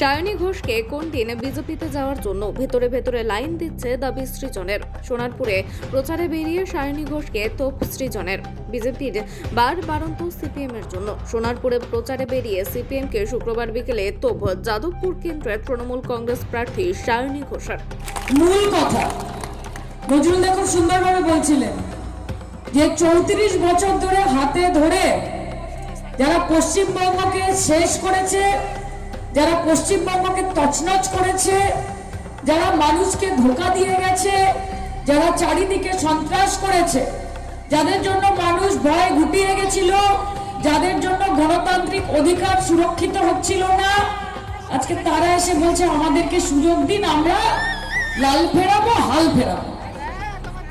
সায়নী ঘোষকে কোন দিন বিজেপিতে যাওয়ার জন্য ভেতরে ভেতরে লাইন দিচ্ছে দাবি সৃজনের? সোনারপুরে প্রচারে বেরিয়ে সায়নী ঘোষকে তোপ সৃজনের। বিজেপির বার বারন্ত সিপিএম এর জন্য। সোনারপুরে প্রচারে বেরিয়ে সিপিএম কে শুক্রবার বিকেলে তোপ যাদবপুর কেন্দ্রের তৃণমূল কংগ্রেস প্রার্থী সায়নী ঘোষের। মূল কথা, নজরুল দা খুব সুন্দরভাবে বলছিলেন যে চৌত্রিশ বছর ধরে হাতে ধরে যারা পশ্চিমবঙ্গকে শেষ করেছে যারা পশ্চিমবঙ্গকে তছনছ করেছে, যারা মানুষকে ধোকা দিয়ে গেছে, যারা চারিদিকে সন্ত্রাস করেছে, যাদের জন্য মানুষ ভয় গুটিয়ে গেছিল, যাদের জন্য গণতান্ত্রিক অধিকার সুরক্ষিত হচ্ছিল না, আজকে তারা এসে বলছে, আমাদেরকে সুযোগ দিন, আমরা লাল ফেরাবো, হাল ফেরাবো।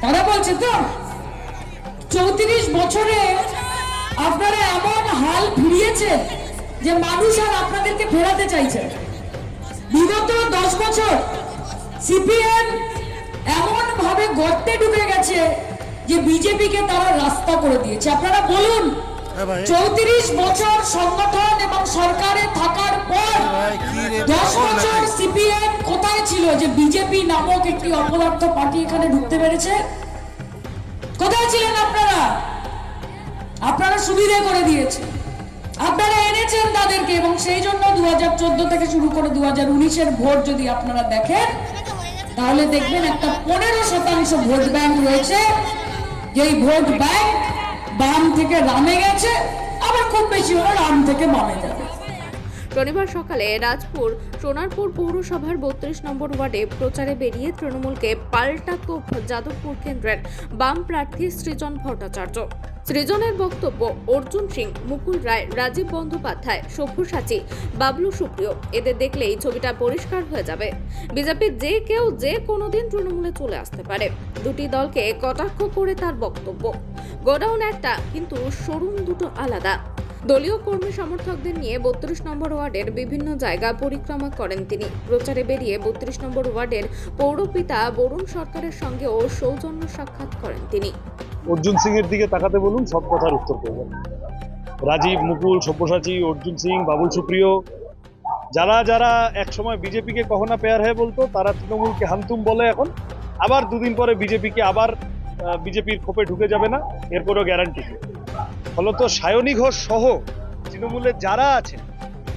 তারা বলছে, তো চৌত্রিশ বছরে আপনারা এমন হাল ফিরিয়েছেন যে মানুষ আর আপনাদেরকে ফেরাতে চাইছে। বিগত দশ বছর সিপিএম এমন ভাবে গর্তে ঢুকে গেছে যে বিজেপিকে তারা রাস্তা করে দিয়েছে। আপনারা বলুন হ্যাঁ চৌত্রিশ বছর সংগঠন এবং সরকারে থাকার পর রে, দশ বছর সিপিএম কোথায় ছিল যে বিজেপি নামক একটি অপদার্থ পার্টি এখানে ঢুকতে পেরেছে? কোথায় ছিলেন আপনারা? আপনারা সুবিধে করে দিয়েছে। আপনারা এনেছেন তাদেরকে এবং সেই জন্য দু হাজার চোদ্দ থেকে শুরু করে দু হাজার ভোট যদি আপনারা দেখেন, তাহলে দেখবেন একটা পনেরো শতাংশ ভোট ব্যাংক রয়েছে। যেই ভোট ব্যাংক বাম থেকে রামে গেছে, আবার খুব বেশি হলে রাম থেকে বামে যাবে। শনিবার সকালে রাজপুর সোনারপুর পৌরসভার বত্রিশ নম্বর ওয়ার্ডে প্রচারে বেরিয়ে তৃণমূলকে পাল্টা তোপ যাদবপুর কেন্দ্রের বাম প্রার্থী সৃজন ভট্টাচার্য। সৃজনের বক্তব্য, অর্জুন সিং, মুকুল রায়, রাজীব বন্দ্যোপাধ্যায় সভ্যসাচী বাবলু সুপ্রিয়। এদের দেখলেই ছবিটা পরিষ্কার হয়ে যাবে। বিজেপির যে কেউ যে কোনোদিন তৃণমূলে চলে আসতে পারে। দুটি দলকে কটাক্ষ করে তার বক্তব্য। গোডাউন একটা, কিন্তু শোরুম দুটো আলাদা। দলীয় কর্মী সমর্থকদের নিয়ে বত্রিশ নম্বর ওয়ার্ডের বিভিন্ন জায়গা পরিক্রমা করেন তিনি। প্রচারে বেরিয়ে বত্রিশ নম্বর ওয়ার্ডের পৌরপিতা বরুণ সরকারের সঙ্গেও সৌজন্য সাক্ষাৎ করেন তিনি। অর্জুন সিং এর দিকে তাকাতে বলুন, সব কথার উত্তর করবেন রাজীব, মুকুল, সব্যসাচী, অর্জুন সিং, বাবুল সুপ্রিয়, যারা যারা একসময় বিজেপিকে কখনা পেয়ার হয়ে বলতো, তারা তৃণমূলকে হামতুম বলে এখন। আবার দুদিন পরে বিজেপিকে আবার বিজেপির খোপে ঢুকে যাবে না এর কোনো গ্যারান্টি ফলত সায়নী ঘোষ সহ তৃণমূলের যারা আছেন,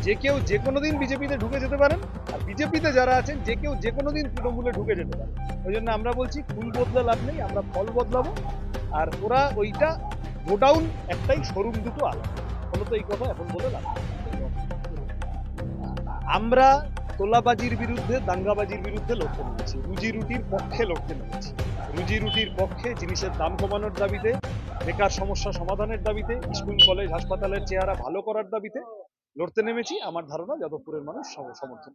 যে কেউ যে কোনো দিন বিজেপিতে ঢুকে যেতে পারেন, আর বিজেপিতে যারা আছেন, যে কেউ যে কোনো দিন তৃণমূলে ঢুকে যেতে পারেন। ওই জন্য আমরা বলছি, ফুল বদলা লাভ নেই, আমরা ফল বদলাবো, আর ওরা ওইটা গোডাউন একটাই, শোরুম দুটো আলাদা। ফলত এই কথা এখন বলে লাভ। আমরা তোলাবাজির বিরুদ্ধে, দাঙ্গাবাজির বিরুদ্ধে লড়তে নেমেছি। রুজি রুটির পক্ষে লড়তে নেমেছি। রুজি রুটির পক্ষে জিনিসের দাম কমানোর দাবিতে বেকার সমস্যা সমাধানের দাবিতে স্কুল, কলেজ, হাসপাতালের চেহারা ভালো করার দাবিতে লড়তে নেমেছি। আমার ধারণা, যাদবপুরের মানুষ সম- সমর্থন।